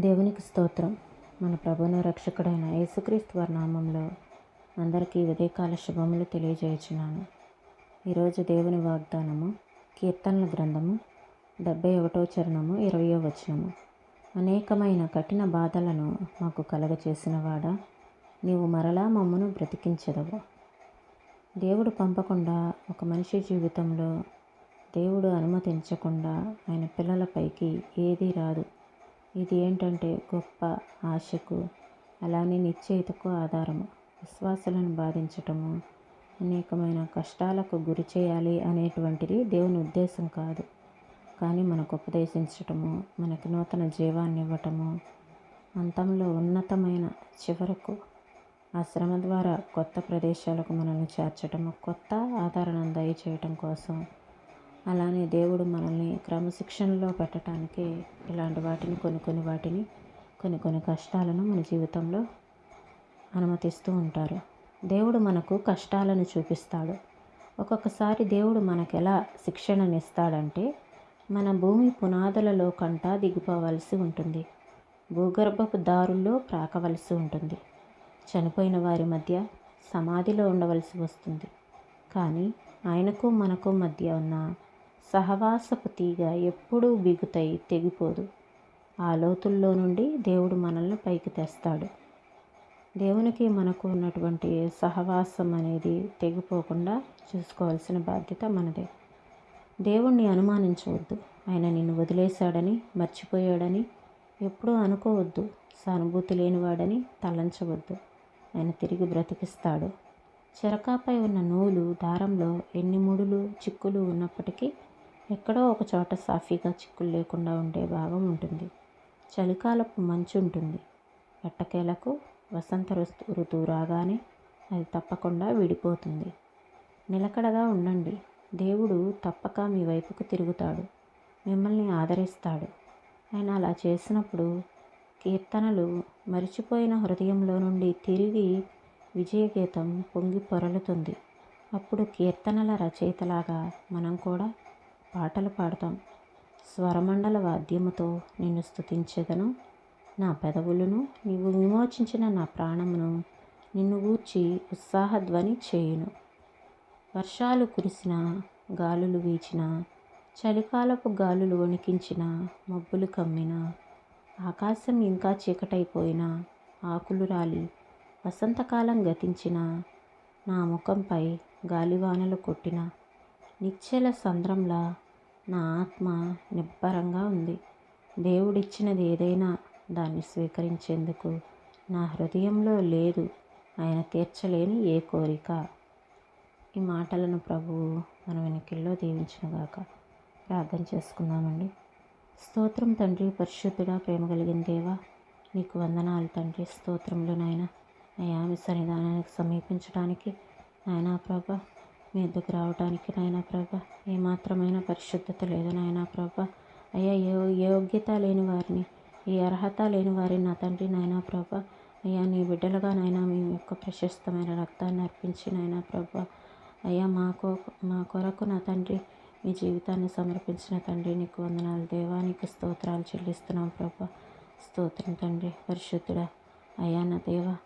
దేవునికి స్తోత్రం. మన ప్రభున రక్షకుడైన యేసుక్రీస్తు వారి నామంలో అందరికీ ఉదయకాల శుభములు తెలియజేయచున్నాను. ఈరోజు దేవుని వాగ్దానము కీర్తనల గ్రంథము డెబ్బై ఒకటో చరణము ఇరవయో వచనము. అనేకమైన కఠిన బాధలను మాకు కలగచేసిన వాడా నీవు మరలా మమ్మను బ్రతికించదవు. దేవుడు పంపకుండా ఒక మనిషి జీవితంలో దేవుడు అనుమతించకుండా ఆయన పిల్లలపైకి ఏదీ రాదు. ఇది ఏంటంటే గొప్ప ఆశకు అలానే నిశ్చయితకు ఆధారము. విశ్వాసాలను బాధించటము అనేకమైన కష్టాలకు గురి చేయాలి అనేటువంటిది దేవుని ఉద్దేశం కాదు. కానీ మనకు ఉపదేశించటము మనకు నూతన జీవాన్ని ఇవ్వటము అంతంలో ఉన్నతమైన చివరకు ఆ శ్రమ ద్వారా కొత్త ప్రదేశాలకు మనల్ని చేర్చటము కొత్త ఆదరణ దయచేయటం కోసం అలానే దేవుడు మనల్ని క్రమశిక్షణలో పెట్టడానికి ఇలాంటి వాటిని కొన్ని కొన్ని వాటిని కొన్ని కొన్ని కష్టాలను మన జీవితంలో అనుమతిస్తూ ఉంటారు. దేవుడు మనకు కష్టాలను చూపిస్తాడు. ఒక్కొక్కసారి దేవుడు మనకు ఎలా శిక్షణనిస్తాడంటే మన భూమి పునాదులలో కంటా దిగిపోవలసి ఉంటుంది. భూగర్భపు దారుల్లో ప్రాకవలసి ఉంటుంది. చనిపోయిన వారి మధ్య సమాధిలో ఉండవలసి వస్తుంది. కానీ ఆయనకు మనకు మధ్య ఉన్న సహవాసపు తీగ ఎప్పుడూ బిగుతాయి తెగిపోదు. ఆ లోతుల్లో నుండి దేవుడు మనల్ని పైకి తెస్తాడు. దేవునికి మనకు ఉన్నటువంటి సహవాసం అనేది తెగిపోకుండా చూసుకోవాల్సిన బాధ్యత మనదే. దేవుణ్ణి అనుమానించవద్దు. ఆయన నిన్ను వదిలేశాడని మర్చిపోయాడని ఎప్పుడూ అనుకోవద్దు. సానుభూతి లేనివాడని తలంచవద్దు. ఆయన తిరిగి బ్రతికిస్తాడు. చిరకాపై ఉన్న నూలు దారంలో ఎన్ని ముడులు చిక్కులు ఉన్నప్పటికీ ఎక్కడో ఒక చోట సాఫీగా చిక్కులు లేకుండా ఉండే భాగం ఉంటుంది. చలికాలపు మంచు ఉంటుంది. ఎట్టకేలకు వసంత ఋతువు రాగానే అది తప్పకుండా విడిపోతుంది. నిలకడగా ఉండండి. దేవుడు తప్పక మీ వైపుకు తిరుగుతాడు. మిమ్మల్ని ఆదరిస్తాడు. ఆయన అలా చేసినప్పుడు కీర్తనలు మరిచిపోయిన హృదయంలో నుండి తిరిగి విజయగీతం పొంగి పొరలుతుంది. అప్పుడు కీర్తనల రచయితలాగా మనం కూడా పాటలు పాడతాం. స్వరమండల వాద్యముతో నిన్ను స్థుతించెదను నా పెదవులను నీవు విమోచించిన నా ప్రాణమును నిన్ను గూర్చి ఉత్సాహధ్వని చేయును. వర్షాలు కురిసిన గాలులు వీచిన చలికాలపు గాలులు వణికించిన మబ్బులు కమ్మిన ఆకాశం ఇంకా చీకటైపోయిన ఆకులు రాలి వసంతకాలం గతించిన నా ముఖంపై గాలివానలు కొట్టిన నిశ్చల సంద్రంలా నా ఆత్మ నిబ్బరంగా ఉంది. దేవుడిచ్చినది ఏదైనా దాన్ని స్వీకరించేందుకు నా హృదయంలో లేదు. ఆయన తీర్చలేని ఏ కోరిక. ఈ మాటలను ప్రభువు మన వెనకిల్లో దీవించినగాక ప్రార్థన చేసుకుందామండి. స్తోత్రం తండ్రి పరిశుద్ధుడా ప్రేమ కలిగిన దేవా నీకు వందనాలు తండ్రి స్తోత్రములు నాయన. అయ్యా మీ సన్నిధానానికి సమీపించడానికి నాయనా ప్రభ మీ ఎద్దుకు రావడానికి నాయనా ప్రభా? ఏమాత్రమైన పరిశుద్ధత లేదు నాయనా ప్రభా. అయ్యా ఏ యోగ్యత లేని వారిని ఏ అర్హత లేని వారిని నా తండ్రి నాయనా ప్రభా. అయ్యా నీ బిడ్డలుగా నాయనా మీ యొక్క ప్రశస్తమైన రక్తాన్ని అర్పించి నాయనా ప్రభా. అయ్యా మా కో మా కొరకు నా తండ్రి మీ జీవితాన్ని సమర్పించిన తండ్రి నీకు వందనాలు దేవా. నీకు స్తోత్రాలు చెల్లిస్తున్నాం ప్రభా. స్తోత్రం తండ్రి పరిశుద్ధుడా. అయ్యా నా దేవా.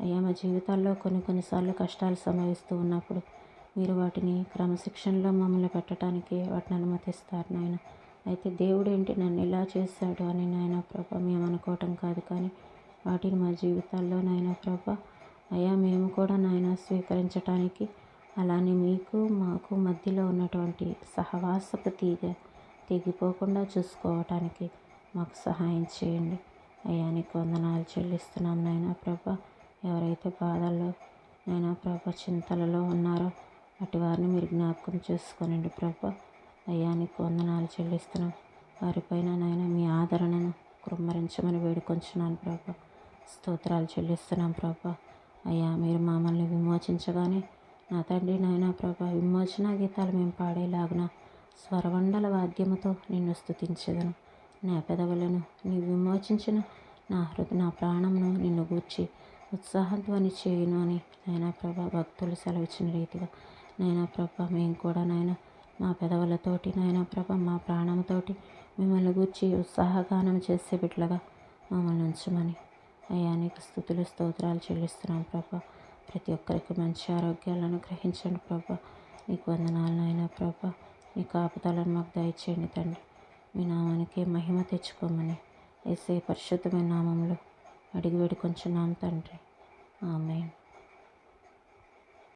అయ్యా మా జీవితాల్లో కొన్ని కొన్నిసార్లు కష్టాలు సంభవిస్తూ ఉన్నప్పుడు మీరు వాటిని క్రమశిక్షణలో మమ్మల్ని పెట్టడానికి వాటిని అనుమతిస్తారు నాయన. అయితే దేవుడు ఏంటి? నన్ను ఇలా చేశాడు అని నాయన ప్రభ మేము అనుకోవటం కాదు కానీ వాటిని మా జీవితాల్లో నాయన ప్రభ అయ్యా మేము కూడా నాయన స్వీకరించటానికి అలానే మీకు మాకు మధ్యలో ఉన్నటువంటి సహవాసపు తీగ తెగిపోకుండా చూసుకోవటానికి మాకు సహాయం చేయండి. అయ్యా నీకు వందనాలు చెల్లిస్తున్నాం నాయన ప్రభ. ఎవరైతే బాధల్లో నైనా ప్రభ చింతలలో ఉన్నారో అటువారిని మీరు జ్ఞాపకం చేసుకోనండి ప్రభా. అయ్యా నీకు వందనాలు చెల్లిస్తున్నాం. వారిపైన నాయన మీ ఆదరణను కృమ్మరించమని వేడుకొంచున్నాను ప్రభ. స్తోత్రాలు చెల్లిస్తున్నాం ప్రభా. అయ్యా మీరు మమ్మల్ని విమోచించగానే నా తండ్రి నాయన ప్రభా విమోచన గీతాలు మేము పాడేలాగున స్వరవండల వాద్యముతో నిన్ను స్థుతించదను నా పెదవులను నీ విమోచించిన నా హృదయ నా ప్రాణమును నిన్ను గూర్చి ఉత్సాహధ్వని చేయును అని నాయన ప్రభా భక్తులు సెలవిచ్చిన రీతిగా నాయన ప్రభ మేము కూడా నాయన మా పెదవులతోటి నాయన ప్రభ మా ప్రాణంతోటి మిమ్మల్ని గూర్చి ఉత్సాహగానం చేసే బిడ్డలుగా మమ్మల్ని ఉంచమని. అయ్యా నీకు స్థుతులు స్తోత్రాలు చెల్లిస్తున్నాం ప్రభా. ప్రతి ఒక్కరికి మంచి ఆరోగ్యాలను గ్రహించండి ప్రభా. నీకు వందనాలు నాయన ప్రభా. నీ కాపుదలను మాకు దయచేయండి తండ్రి. మీ నామానికి మహిమ తెచ్చుకోమని వేసే పరిశుద్ధమైన నామంలో అడిగి వేడుకొంచున్నాం తండ్రి. ఆమె